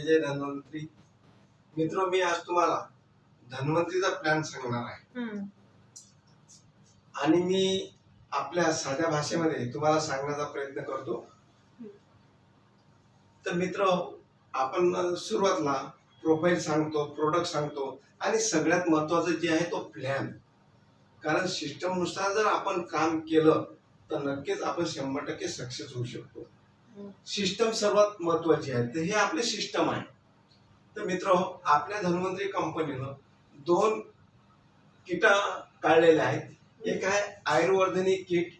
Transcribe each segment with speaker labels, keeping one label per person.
Speaker 1: जय जय धन्वंतरी. मित्र मी आज तुम्हाला धन्वंतरीचा प्लॅन सांगणार आहे. आणि मी आपल्या साध्या भाषेमध्ये तुम्हाला सांगण्याचा प्रयत्न करतो. तर मित्र आपण सुरुवातला प्रोफाईल सांगतो प्रोडक्ट सांगतो आणि सगळ्यात महत्वाचं जे आहे तो प्लॅन कारण सिस्टमनुसार जर आपण काम केलं तर नक्कीच आपण शंभर टक्के सक्सेस होऊ शकतो. सिस्टम सर्वात महत्वाची आहे. तर हे आपले सिस्टम आहे. तर मित्र आपल्या धन्वंतरी कंपनीनं दोन किटा काढलेल्या आहेत. एक आहे आयुर्वर्धनी किट.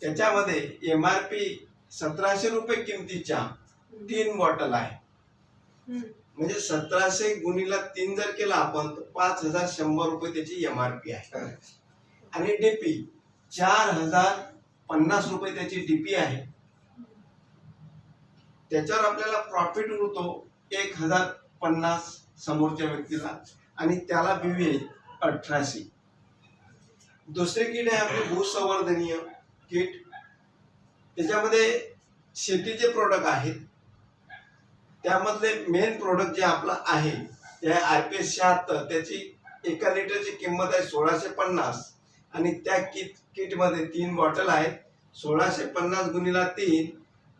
Speaker 1: त्याच्यामध्ये एम आर पी सतराशे रुपये किमतीच्या तीन बॉटल आहे. म्हणजे सतराशे गुणीला तीन जर केला आपण तर पाच हजार शंभर रुपये त्याची एम आर पी आहे. आणि डीपी चार हजार पन्नास रुपये त्याची डीपी आहे. त्याच्यावर आपल्याला प्रॉफिट होतो एक हजार पन्नास समोरच्या व्यक्तीला आणि त्याला बीवी आहे अठराशे. दुसरे कीड आहे आपले भूसंवर्धनीय कीट. त्याच्यामध्ये शेतीचे प्रोडक्ट आहेत. त्यामधले मेन प्रोडक्ट जे आपलं आहे ते आय पी एस शहात्तर त्याची एका लिटरची किंमत आहे सोळाशे पन्नास. आणि त्या किट किटमध्ये तीन बॉटल आहेत. सोळाशे पन्नास गुणीला तीन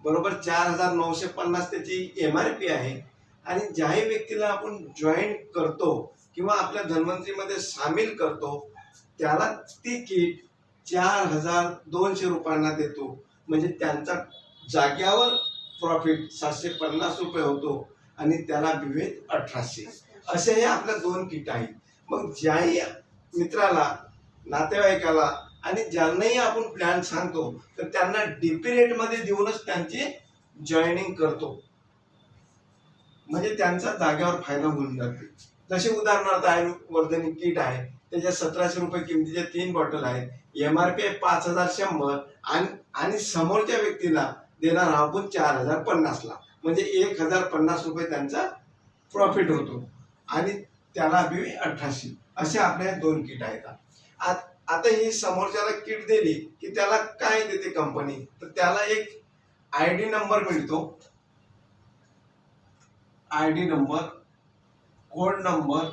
Speaker 1: बरोबर चार हजार नऊशे पन्नास त्याची एम आर पी आहे. आणि ज्याही व्यक्तीला आपण जॉईन करतो किंवा आपल्या धन्वंतरीमध्ये सामील करतो त्याला ती किट चार हजार दोनशे रुपयांना देतो. म्हणजे त्यांचा जाग्यावर प्रॉफिट सातशे पन्नास रुपये होतो आणि त्याला विवेद अठराशे. असे हे आपल्या दोन किट आहेत. मग ज्याही मित्राला नातेवाईकाला आणि ज्यांनाही आपण प्लॅन सांगतो तर त्यांना डीपी रेटमध्ये देऊनच त्यांची जॉईनिंग करतो. म्हणजे त्यांचा जाग्यावर फायदा होऊन जाते. जसे उदाहरणार्थ आयुर्वर्धनी किट आहे त्याच्या सतराशे रुपये किमतीच्या तीन बॉटल आहेत. एम आर पी आहे पाच हजार शंभर आणि आणि समोरच्या व्यक्तीला देणार आपण चार हजार पन्नासला. म्हणजे एक हजार पन्नास रुपये त्यांचा प्रॉफिट होतो. आणि त्याला बी अठराशे. असे आपल्या दोन किट आहेत. आता ही समोरच्याला किट दिली की त्याला काय देते कंपनी तर त्याला एक आय डी नंबर मिळतो. I D number code number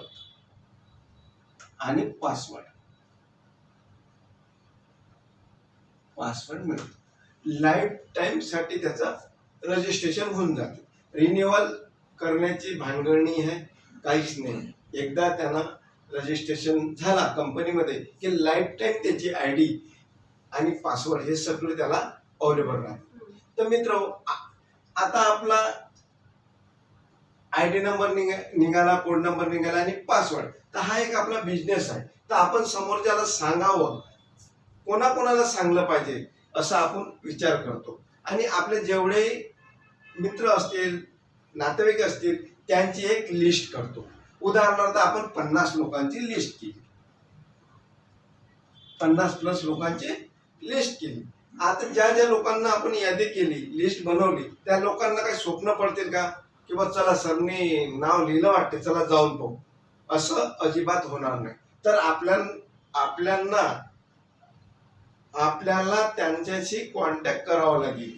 Speaker 1: आणि पासवर्ड पासवर्ड मिळतो. लाईफ टाईमसाठी त्याचं रजिस्ट्रेशन होऊन जाते. रिन्युअल करण्याची भानगडणी आहे काहीच नाही. एकदा त्यांना रजिस्ट्रेशन झाला कंपनीमध्ये की लाईफ टाईम त्याची आय डी आणि पासवर्ड हे सगळं त्याला अवेलेबल राहते. तर मित्र आता आपला आय डी नंबर निघा निघाला कोड नंबर निघाला आणि पासवर्ड तर हा एक आपला बिझनेस आहे. तर आपण समोरच्याला सांगावं कोणाकोणाला सांगलं पाहिजे असा आपण विचार करतो. आणि आपले जेवढे मित्र असतील नातेवाईक असतील त्यांची एक लिस्ट करतो. उदाहरणार्थ आपण पन्नास लोकांची लिस्ट केली. पन्नास प्लस लोकांची लिस्ट केली. आता ज्या ज्या लोकांना आपण यादी केली लिस्ट बनवली त्या लोकांना काही स्वप्न पडतील का? किंवा चला सरनी नाव लिहिलं वाटते चला जाऊन पाहू. असं अजिबात होणार नाही. तर आपल्या आपल्यांना आपल्याला त्यांच्याशी कॉन्टॅक्ट करावा लागेल.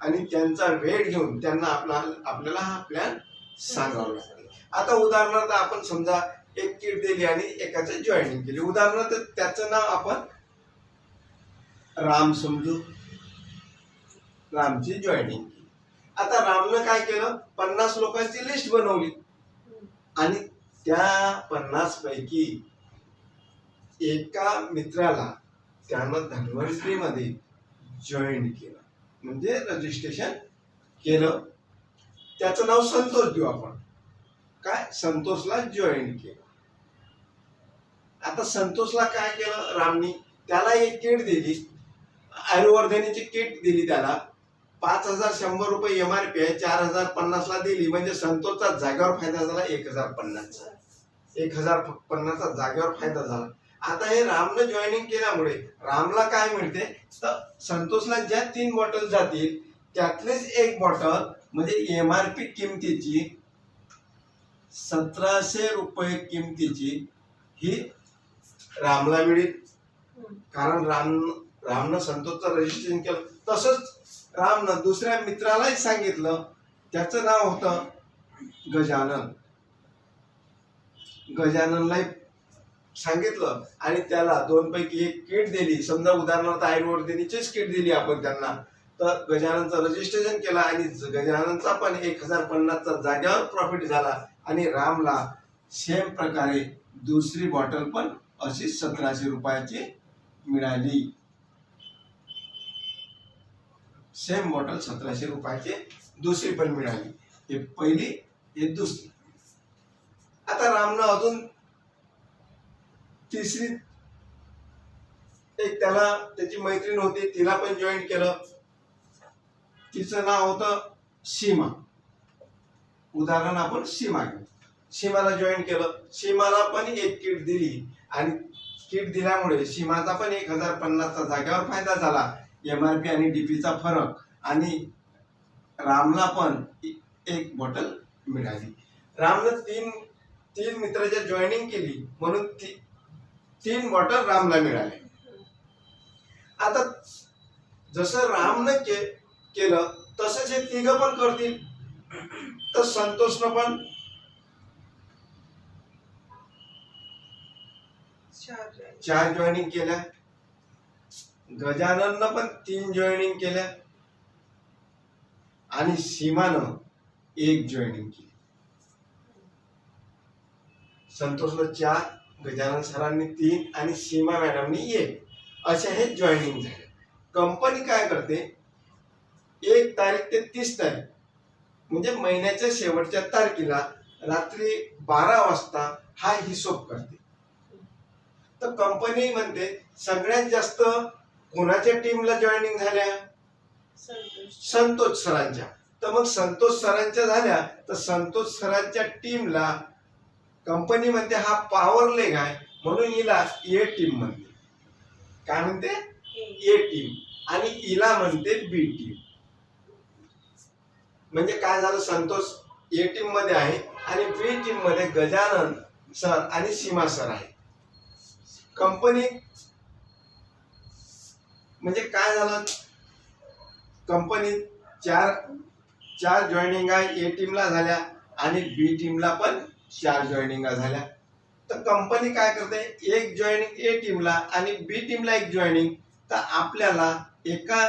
Speaker 1: आणि त्यांचा वेळ घेऊन त्यांना आपला आपल्याला हा प्लॅन सांगावा लागेल. आता उदाहरणार्थ आपण समजा एक किट दिली आणि एकाचं जॉईनिंग केली. उदाहरणार्थ त्याचं नाव आपण राम समजू. रामची जॉईनिंग केली. आता रामनं काय केलं? पन्नास लोकांची लिस्ट बनवली. आणि त्या पन्नास पैकी एका मित्राला त्यानं धन्वंतरीमध्ये जॉईन केलं. म्हणजे रजिस्ट्रेशन केलं. त्याचं नाव संतोष देऊ आपण. काय? संतोषला जॉईन केलं. आता संतोषला काय केलं रामनी? त्याला एक किट दिली. आयुर्वर्धनीची किट दिली त्याला. पाच हजार शंभर रुपये एम आर पी आहे चार हजार पन्नासला दिली. म्हणजे संतोषचा जागेवर फायदा झाला एक हजार पन्नासचा. एक हजार पन्नासचा जागेवर फायदा झाला. आता हे रामनं जॉईनिंग केल्यामुळे रामला काय मिळते? तर संतोषला ज्या तीन बॉटल जातील त्यातलीच एक बॉटल म्हणजे एम आर पी किमतीची सतराशे रुपये किमतीची ही रामला मिळेल. कारण राम रामनं संतोषचं रजिस्ट्रेशन केलं. तसंच रामनं दुसऱ्या मित्रालाही सांगितलं. त्याचं नाव होतं गजानन. गजाननलाही सांगितलं आणि त्याला दोनपैकी एक किट दिली. समजा उदाहरणार्थ आयुर्वेदिनीचीच किट दिली आपण त्यांना. तर गजाननचं रजिस्ट्रेशन केलं आणि गजाननचा पण एक हजार पन्नासचा जाग्यावर प्रॉफिट झाला. आणि रामला सेम प्रकारे दुसरी बॉटल पण अशी सतराशे रुपयाची मिळाली. सेम बॉटल सतराशे रुपयाची दुसरी पण मिळाली. हे पहिली हे दुसरी. आता रामनं अजून तिसरी एक त्याला त्याची मैत्रीण होती तिला पण जॉईन केलं. तिचं नाव होतं सीमा. उदाहरण आपण सीमा घेऊ. सीमाला जॉईन केलं. सीमाला पण एक किट दिली. आणि किट दिल्यामुळे सीमाचा पण एक हजार पन्नासचा जागेवर फायदा झाला. एम आर पी आणि डी पीचा फरक. आणि रामला पण एक बॉटल मिळाली. रामनं तीन तीन मित्राच्या जॉईनिंग केली. म्हणून ती तीन बॉटल रामला मिळाले. आता जसं रामनं के केलं तसंच हे तिघं पण करतील. तर संतोषनं पण चार जॉईनिंग केल्या. गजानननं पण तीन जॉईनिंग केल्या. आणि सीमानं एक जॉईनिंग केली. संतोषनं चार गजानन सरांनी तीन आणि सीमा मॅडमनी एक. अशा हे जॉईनिंग झाले. कंपनी काय करते? एक तारीख ते तीस तारीख. म्हणजे महिन्याच्या शेवटच्या तारखेला रात्री बारा वाजता हा हिशोब करते. तर कंपनी म्हणते सगळ्यात जास्त कोणाच्या टीमला जॉईनिंग झाल्या? संतोष. सरांच्या. तर मग संतोष सरांच्या झाल्या तर संतोष सरांच्या टीमला कंपनी म्हणते हा पॉवर लेग आहे. म्हणून हिला ए टीम म्हणते. काय म्हणते? ए टीम आणि हिला म्हणते बी टीम म्हणजे काय झालं संतोष ए टीममध्ये आहे आणि बी टीममध्ये गजानन सर आणि सीमा सर आहे. कंपनी म्हणजे काय झालं? कंपनी चार चार जॉईनिंग आहे ए टीमला झाल्या आणि बी टीमला पण चार जॉईनिंगा झाल्या. तर कंपनी काय करते? एक जॉईनिंग ए टीमला आणि बी टीमला एक जॉईनिंग तर आपल्याला एका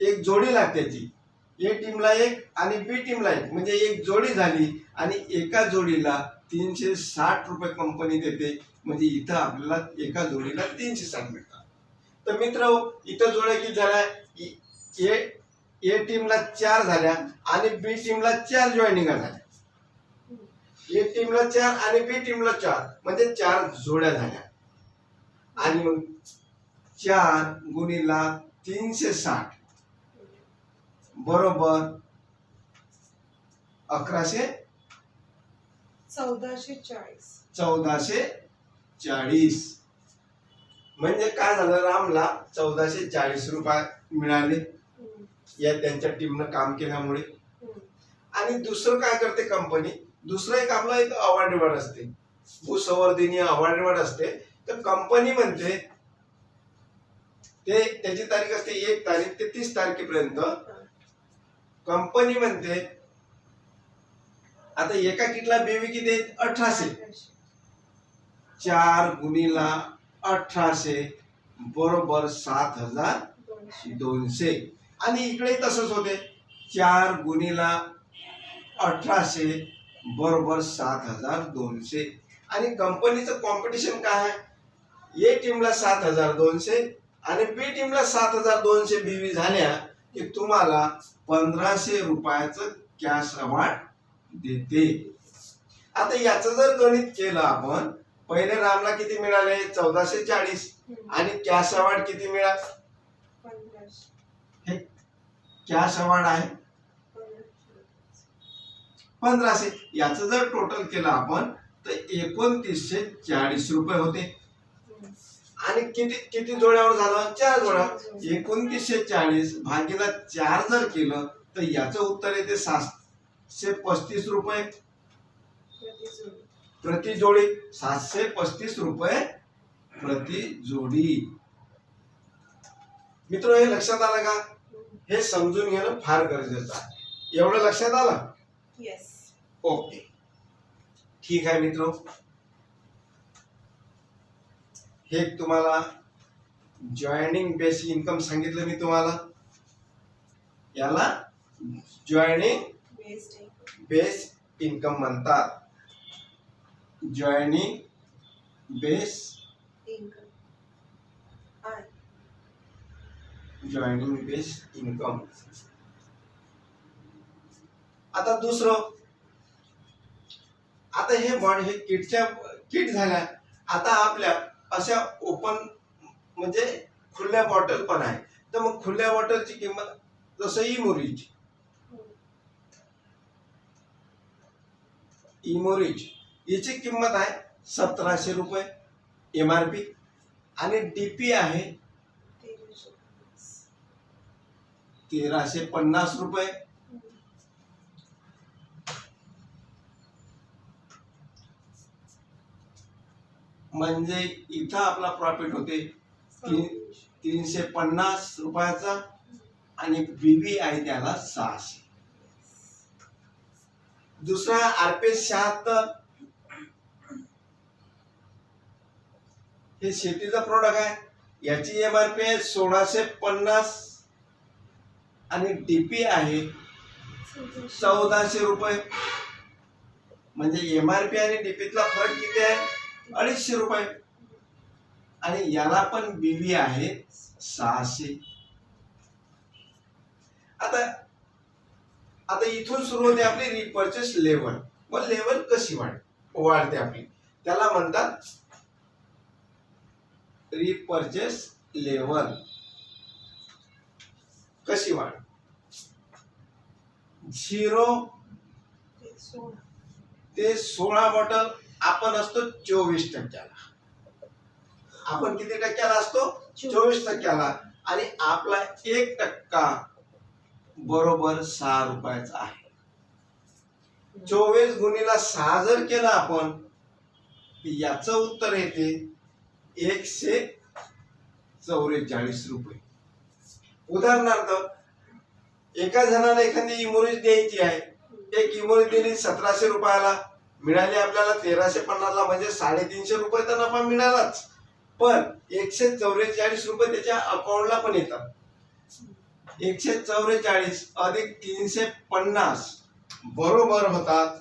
Speaker 1: एक जोडी लागते ती ए टीमला एक आणि बी टीमला एक. म्हणजे एक जोडी झाली आणि एका जोडीला तीनशे साठ रुपये कंपनी देते. म्हणजे इथं आपल्याला एका जोडीला तीनशे साठ मिळतात. तर मित्र इथं जोड्या किती झाल्या? ए ए टीमला चार झाल्या आणि बी टीमला चार जॉईनिंग झाल्या ए टीमला चार आणि बी टीमला चार. म्हणजे चार जोड्या झाल्या. आणि मग चार गुणीला तीनशे साठ. बरोबर. अकराशे
Speaker 2: चौदाशे चाळीस.
Speaker 1: चौदाशे चाळीस. म्हणजे काय झालं? रामला चौदाशे चाळीस रुपये मिळाले. या त्यांच्या टीमनं काम केल्यामुळे. आणि दुसरं काय करते कंपनी दुसरं एक आपलं एक अवॉर्ड रिवॉर्ड असते. भूसंवर्धनीय अवॉर्ड रिवॉर्ड असते. तर कंपनी म्हणते ते त्याची तारीख असते एक तारीख ते तीस तारखेपर्यंत. कंपनी म्हणते आता एका किटला बेबी किती आहेत? अठराशे. चार गुणीला अठराशे बरोबर सात हजार दोनशे. आणि इकडे तसंच होते. चार गुणीला अठराशे बरोबर सात हजार दोनशे. आणि कंपनीचं कॉम्पिटिशन काय आहे? ए टीमला सात हजार दोनशे आणि बी टीमला सात हजार दोनशे बीवी झाल्या की तुम्हाला पंधराशे रुपयाचं कॅश अवॉर्ड देते. आता याचं जर गणित केलं आपण पहिले रामला किती मिळाले? चौदाशे चाळीस. आणि कॅश अवॉर्ड किती मिळाल? हे कॅश अवॉर्ड आहे. पंधराशे. याचं जर टोटल केलं आपण तर एकोणतीसशे चाळीस रुपये होते. आणि किती किती जोड्यावर झालं? चार जोड्या. एकोणतीसशे चाळीस भागीला चार जर केलं तर याचं उत्तर येते सातशे पस्तीस रुपये. प्रति जोडी सातशे पस्तीस रुपये प्रति जोडी. मित्र हे लक्षात आलं का? हे समजून घेणं फार गरजेचं आहे. एवढं लक्षात आलं? ओके. ठीक आहे मित्र. हे तुम्हाला जॉईनिंग बेस इन्कम सांगितलं मी तुम्हाला. याला जॉईनिंग बेस इन्कम म्हणतात. Joining base joining base income आता दुसरं. आता हे बॉड हे किटच्या किट झाल्या आता आपल्या अशा ओपन म्हणजे खुल्या बॉटल पण आहे. तर मग खुल्या बॉटलची किंमत जसं इमोरीची इमोरीज याची किंमत आहे सतराशे रुपये एम आर पी आणि डीपी आहे. तेराशे पन्नास रुपये. म्हणजे इथं आपला प्रॉफिट होते. तीन तीनशे पन्नास रुपयाचा आणि बीबी आहे त्याला सहाशे. दुसरा आरपीएस शहात्तर. हे शेतीचा प्रोडक्ट आहे. याची एम आर पी आहे सोळाशे पन्नास आणि डीपी आहे
Speaker 2: चौदाशे.
Speaker 1: चौदाशे रुपये. म्हणजे एम आर पी आणि डीपीतला फरक किती आहे? अडीचशे रुपये. आणि याला पण बीबी आहे सहाशे. आता आता इथून सुरू होते आपली रिपर्चेस लेवल व लेवल कशी वाढ वाढते आपली? त्याला म्हणतात रिपर्चेस लेवल कशी वाढ? झिरो
Speaker 2: ते सोळा
Speaker 1: बॉटल आपण असतो चोवीस टक्क्याला. आपण किती टक्क्याला असतो? चोवीस. टक्क्याला. आणि आपला एक टक्का बरोबर सहा रुपयाचा आहे. चोवीस गुणीला सहा जर केला आपण याचं उत्तर येते एकशे चौवेचाळीस रुपये. उदाहरणार्थ एका जणाला एखादी इमोरेज द्यायची आहे. एक इमोरेज दिली सतराशे रुपयाला. मिळाली आपल्याला तेराशे पन्नासला म्हणजे साडेतीनशे रुपये तर नफा मिळालाच. पण एकशे चौवेचाळीस रुपये त्याच्या अकाउंटला पण येतात. एकशे चौवेचाळीस अधिक तीनशे पन्नास बरोबर होतात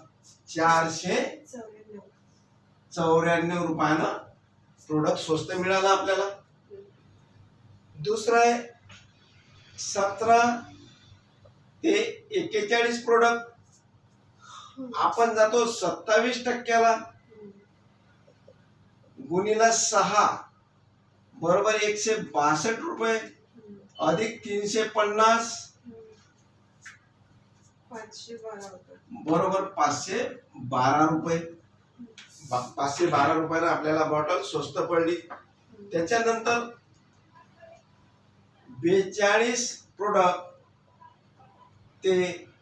Speaker 1: चारशे
Speaker 2: चौऱ्याण्णव
Speaker 1: रुपयानं प्रोडक्ट स्वस्त मिळालं आपल्याला. दुसरं आहे सतरा ते एक्केचाळीस प्रोडक्ट आपण जातो सत्तावीस टक्क्याला. गुणीला सहा. बरोबर एकशे बासष्ट रुपये. अधिक तीनशे पन्नास. बरोबर पाचशे बारा रुपये. पाचशे बारा रुपयाला आपल्याला बॉटल स्वस्त पडली. त्याच्यानंतर बेचाळीस प्रोडक्ट ते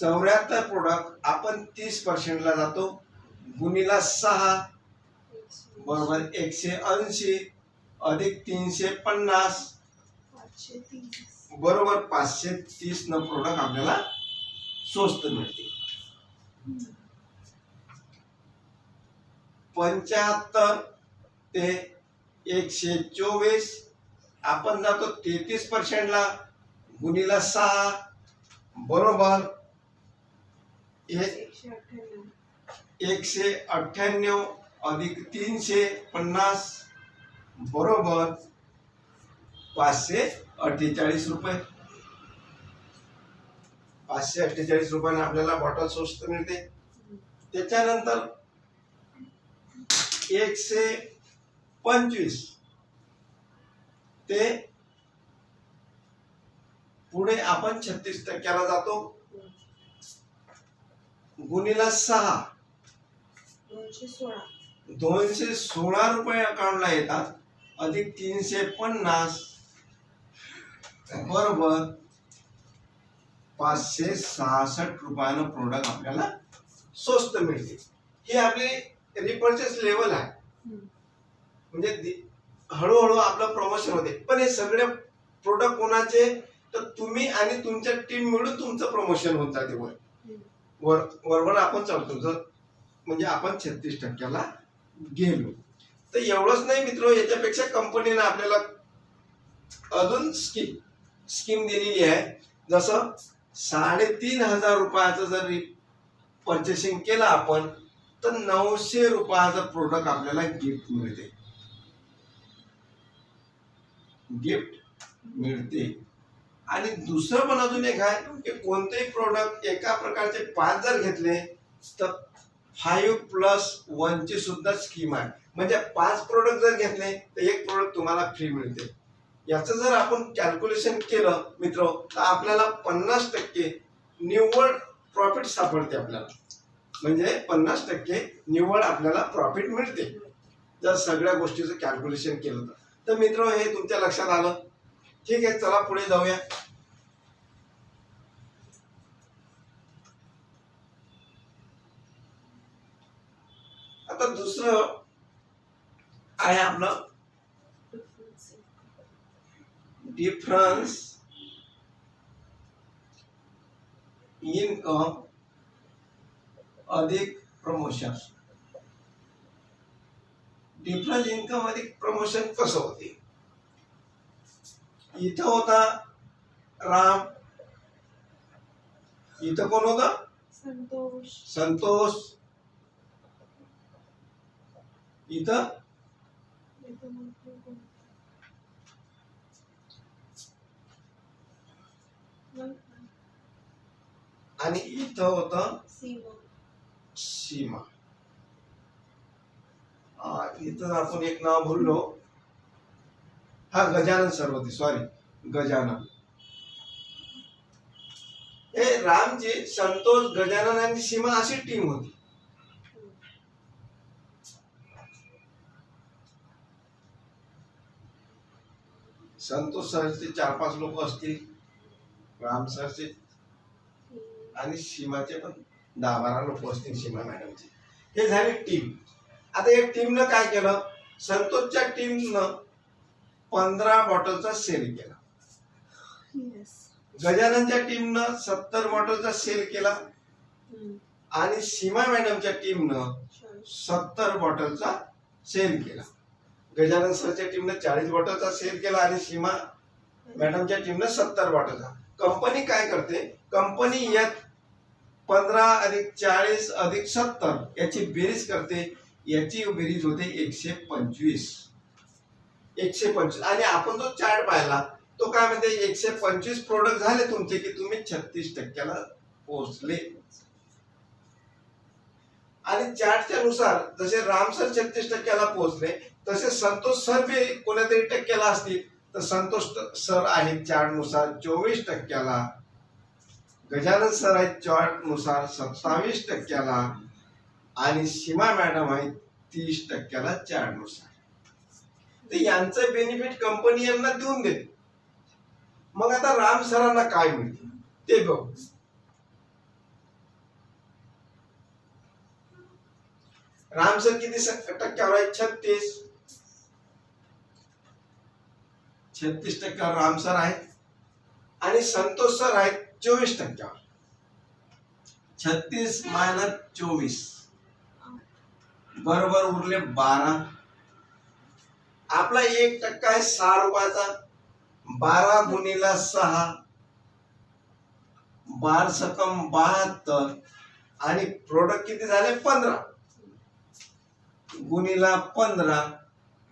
Speaker 2: चौऱ्याहत्तर.
Speaker 1: प्रोडक्ट आपण तीस पर्सेंटला जातो. गुणीला सहा. बरोबर एकशे ऐंशी अधिक तीनशे पन्नास. बरोबर पाचशे तीस न प्रोडक्ट आपल्याला स्वस्त मिळते. पंच्याहत्तर ते एकशे चोवीस. आपण जातो तेहतीस पर्सेंटला गुणीला सहा. बरोबर
Speaker 2: एकशे अठ्ठ्याण्णव
Speaker 1: अधिक तीनशे पन्नास. बरोबर. पाचशे अठ्ठेचाळीस रुपये. पाचशे अठ्ठेचाळीस रुपयाने आपल्याला बॉटल स्वस्त मिळते. त्याच्यानंतर एकशे पंचवीस. ते पुढे आपण छत्तीस टक्क्याला जातो. गुणीला सहा.
Speaker 2: दोनशे सोळा.
Speaker 1: रुपये अकाउंटला येतात. अधिक तीनशे पन्नास. बरोबर. पाचशे सहासष्ट रुपयानं प्रोडक्ट आपल्याला स्वस्त मिळते. ही आपली रिपर्चेस लेवल आहे. म्हणजे हळूहळू आपलं प्रमोशन होते. पण हे सगळे प्रोडक्ट कोणाचे? तर तुम्ही आणि तुमच्या टीम मिळून तुमचं प्रमोशन होत जाते वर. वर वरवर आपण चालतो. जर म्हणजे आपण छत्तीस टक्क्याला गेलो. तर एवढंच नाही मित्र याच्यापेक्षा कंपनीने आपल्याला अजून स्कीम स्कीम दिलेली आहे. जसं साडेतीन हजार रुपयाचं जर परचेसिंग केलं आपण तर नऊशे रुपयाचं प्रोडक्ट आपल्याला गिफ्ट मिळते. गिफ्ट मिळते. आणि दुसरं पण अजून एक आहे की कोणतेही प्रोडक्ट एका प्रकारचे पाच जर घेतले तर फाईव्ह प्लस वनची सुद्धा स्कीम आहे. म्हणजे पाच प्रोडक्ट जर घेतले तर एक प्रोडक्ट तुम्हाला फ्री मिळते. याचं जर आपण कॅल्क्युलेशन केलं मित्र तर आपल्याला पन्नास टक्के निव्वळ प्रॉफिट सापडते आपल्याला. म्हणजे पन्नास टक्के निव्वळ आपल्याला प्रॉफिट मिळते. जर सगळ्या गोष्टीचं कॅल्क्युलेशन केलं तर. तर मित्र हे तुमच्या लक्षात आलं. ठीक आहे चला पुढे जाऊया. आता दुसरं आहे आपलं डिफरन्स इनकम अधिक प्रमोशन डिफरन्स इन्कम अधिक प्रमोशन कसं होते? इथं होता राम. इथं कोण होता?
Speaker 2: संतोष.
Speaker 1: संतोष. इथं? आणि इथं होतं
Speaker 2: सीमा.
Speaker 1: इथं आपण एक नाव बोललो हा गजानन सरवती होते सॉरी गजानन. हे रामची संतोष गजानन आणि सीमा अशी टीम होती. संतोष सरचे चार पाच लोक असतील राम सरचे आणि सीमाचे पण दहा बारा लोक असतील सीमा मॅडमचे. हे झाली टीम आता या टीमनं काय केलं? संतोषच्या टीमनं पंधरा बॉटलचा सेल केला. गजाननच्या टीमनं सत्तर बॉटलचा सेल केला. आणि सीमा मॅडमच्या टीमनं सत्तर बॉटलचा सेल केला. गजानन सरच्या टीमनं चाळीस बॉटलचा सेल केला आणि सीमा मॅडमच्या टीमनं सत्तर बॉटलचा. कंपनी काय करते? कंपनी यात पंधरा अधिक चाळीस अधिक सत्तर याची बेरीज करते. याची बेरीज होते एकशे पंचवीस. एकशे पंचवीस. आणि आपण जो चार्ट पाहिला तो काय म्हणते एकशे पंचवीस प्रोडक्ट झाले तुमचे की तुम्ही छत्तीस टक्क्याला पोहोचले. आणि चार्टच्या नुसार जसे राम सर छत्तीस टक्क्याला पोहोचले तसे संतोष सर बी कोणत्यातरी टक्क्याला असतील. तर संतोष सर आहेत चार्टनुसार चोवीस टक्क्याला. गजानन सर आहेत चार्टनुसार सत्तावीस टक्क्याला. आणि सीमा मॅडम आहेत तीस टक्क्याला चार्टनुसार. तर यांचं बेनिफिट कंपनी यांना देऊन देते. मग आता राम सरांना काय मिळते? ते बघू. राम सर किती टक्क्यावर आहेत छत्तीस. छत्तीस टक्क्यावर राम सर आहेत. आणि संतोष सर आहेत चोवीस टक्क्यावर छत्तीस मायनस चोवीस. बरोबर उरले बारा. आपला एक टक्का आहे सहा रुपयाचा. बारा गुणीला सहा. बार सकम बहात्तर. आणि प्रोडक्ट किती झाले? पंधरा. गुणीला पंधरा.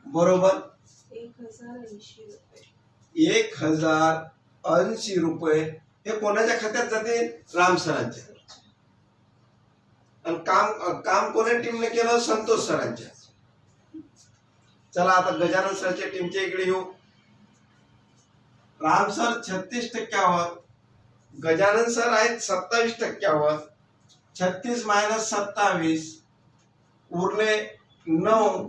Speaker 1: बरोबर?
Speaker 2: एक हजार ऐंशी रुपये.
Speaker 1: हे कोणाच्या खात्यात जाते? राम सरांच्या. आणि काम काम कोण्या टीमने केलं? संतोष सरांच्या. चला आता गजानन सरच्या टीमच्या इकडे येऊ. राम सर छत्तीस टक्क्यावर गजानन सर आहेत सत्तावीस टक्क्यावर छत्तीस मायनस सत्तावीस उरले नऊ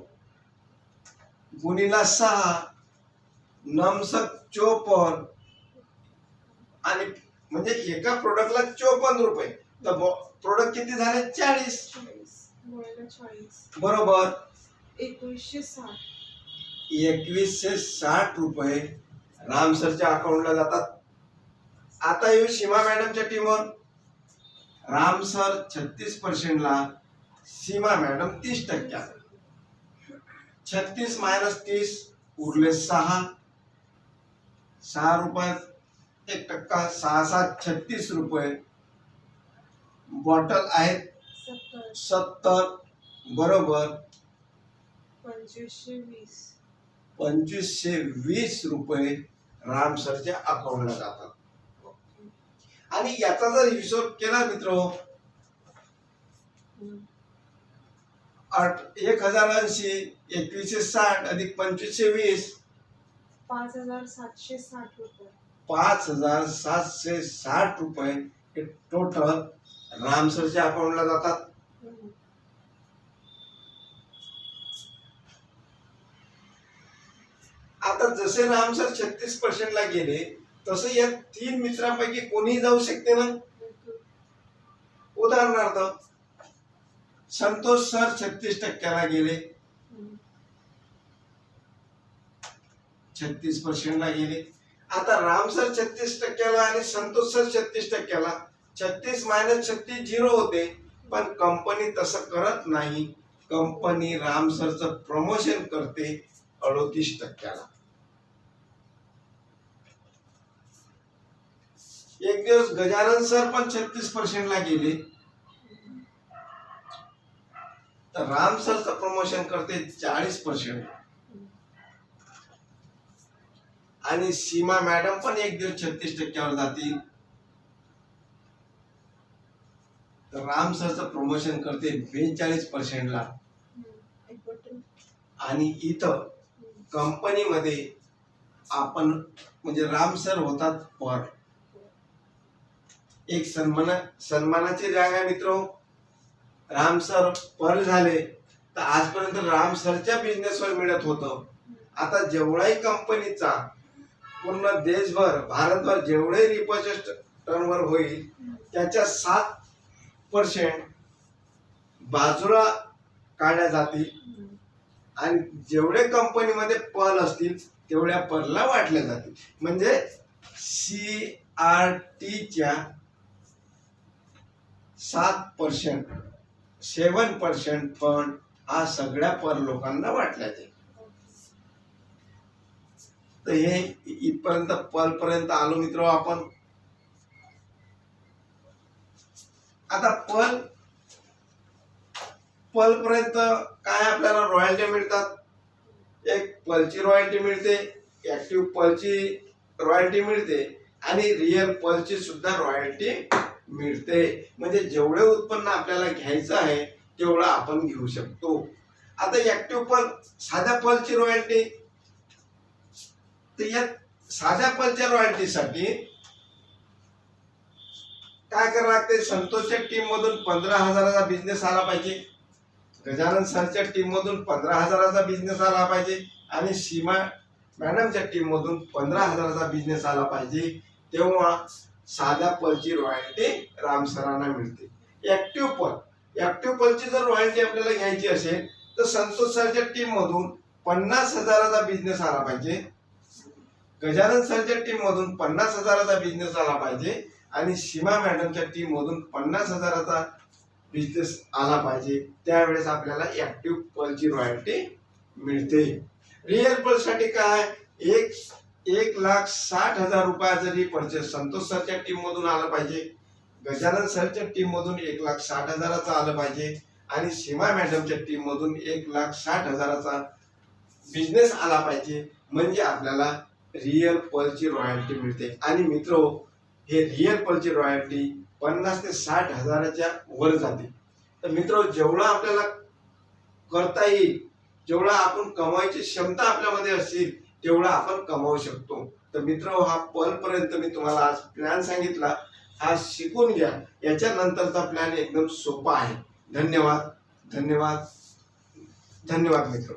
Speaker 1: गुणीला सहा नमसक चोपन्न आणि म्हणजे एका प्रोडक्टला चोपन्न रुपये. तर प्रोडक्ट किती झाले? चाळीस. बरोबर.
Speaker 2: एकोणीसशे साठ.
Speaker 1: एकवीसशे साठ रुपये रामसरच्या अकाउंटला जातात. आता येऊ सीमा मॅडमच्या टीमवर राम सर छत्तीस पर्सेंटला सीमा मॅडम तीस टक्क्या. छत्तीस मायनस तीस उरले सहा. सहा रुपयात एक टक्का सहा सात छत्तीस रुपये. बॉटल आहेत.
Speaker 2: सत्तर.
Speaker 1: सत्तर बरोबर.
Speaker 2: पंचवीसशे वीस.
Speaker 1: पंचवीसशे वीस रुपये राम सरच्या अकाउंटला जातात. आणि याचा जर हिशोब केला मित्र एक हजार ऐंशी एकवीसशे साठ अधिक पंचवीसशे वीस.
Speaker 2: पाच हजार सातशे साठ रुपये.
Speaker 1: पाच हजार सातशे साठ रुपये हे टोटल रामसरच्या अकाउंटला जातात. आता जसे रामसर छत्तीस पर्सेंटला गेले तसे या तीन मित्रांपैकी कोणीही जाऊ शकते ना? उदाहरणार्थ संतोष सर छत्तीस टक्क्याला गेले.
Speaker 2: छत्तीस
Speaker 1: छत्तीस पर्सेंटला गेले. आता राम सर छत्तीस टक्क्याला आणि संतोष सर छत्तीस टक्क्याला छत्तीस मायनस छत्तीस झिरो होते पण कंपनी तसं करत नाही. कंपनी राम सरचं प्रमोशन करते. अडोतीस टक्क्याला. एक दिवस गजानन सर पण छत्तीस पर्सेंटला गेले. तर राम सरचं प्रमोशन करते चाळीस पर्सेंट आणि सीमा मॅडम पण एक दिवस छत्तीस टक्क्यावर जातील. तर राम सरचं प्रमोशन करते बेचाळीस पर्सेंटला आणि इथं. कंपनीमध्ये आपण म्हणजे राम सर होतात पर. एक सन्मान सन्मानाची जागा आहे मित्र राम सर पर झाले तर आजपर्यंत राम सरच्या बिझनेसवर मिळत होतं. आता जेवढाही कंपनीचा पूर्ण देशभर भारतभर जेवढे रिपर्चेस टर्नवर होईल त्याच्या सात पर्सेंट बाजूला काढल्या जातील. आणि जेवढे कंपनीमध्ये पल असतील तेवढ्या पलला वाटल्या जातील. म्हणजे सी आर टीच्या सात पर्सेंट सेवन पर्सेंट फंड हा सगळ्या पर लोकांना वाटल्या जाईल. तर हे इथपर्यंत पल पर्यंत आलो मित्र आपण. आता पल पर्यंत काय आपल्याला रॉयल्टी मिळतात? एक पलची रॉयल्टी मिळते ऍक्टिव्ह पलची रॉयल्टी मिळते आणि रिअल पलची सुद्धा रॉयल्टी मिळते. म्हणजे जेवढे उत्पन्न आपल्याला घ्यायचं आहे तेवढं आपण घेऊ शकतो. आता ऍक्टिव्ह पल साध्या पलची रॉयल्टी तर या साध्या पलच्या रॉयल्टीसाठी काय करावं लागते? संतोषच्या टीम मधून पंधरा हजाराचा बिझनेस आला पाहिजे. गजानन सरच्या टीम मधून पंधरा हजाराचा बिझनेस आला पाहिजे आणि सीमा मॅडमच्या टीम मधून पंधरा हजाराचा बिझनेस आला पाहिजे तेव्हा साध्या पलची रॉयल्टी राम सरांना मिळते. ऍक्टिव्ह पल. ऍक्टिव्ह पलची जर रॉयल्टी आपल्याला घ्यायची असेल तर संतोष सरच्या टीम मधून पन्नास हजाराचा बिझनेस आला पाहिजे गजानन सरच्या टीम मधून पन्नास हजाराचा बिझनेस आला पाहिजे आणि सीमा मॅडमच्या टीम मधून पन्नास हजाराचा बिझनेस आला पाहिजे. त्यावेळेस आपल्याला ऍक्टिव्ह पलची रॉयल्टी मिळते. रिअल पलसाठी काय? एक एक लाख साठ हजार रुपया जरी रिपर्चेस संतोष सरच्या टीम मधून आलं पाहिजे. गजानन सरच्या टीम मधून एक लाख साठ हजाराचा आलं पाहिजे. आणि सीमा मॅडमच्या टीम मधून एक लाख साठ हजाराचा बिझनेस आला पाहिजे. म्हणजे आपल्याला रिअल पलची रॉयल्टी मिळते. आणि मित्र हे रिअल पलची रॉयल्टी पन्नास ते साठ हजाराच्या वर जाते. तर मित्र जेवढा आपल्याला करता येईल जेवढा आपण कमवायची क्षमता आपल्यामध्ये असेल तेवढा आपण कमावू शकतो. तर मित्र हा पल पर्यंत मी तुम्हाला आज प्लॅन सांगितला. हा शिकून घ्या. याच्यानंतरचा प्लॅन एकदम सोपा आहे. धन्यवाद. धन्यवाद. धन्यवाद मित्र.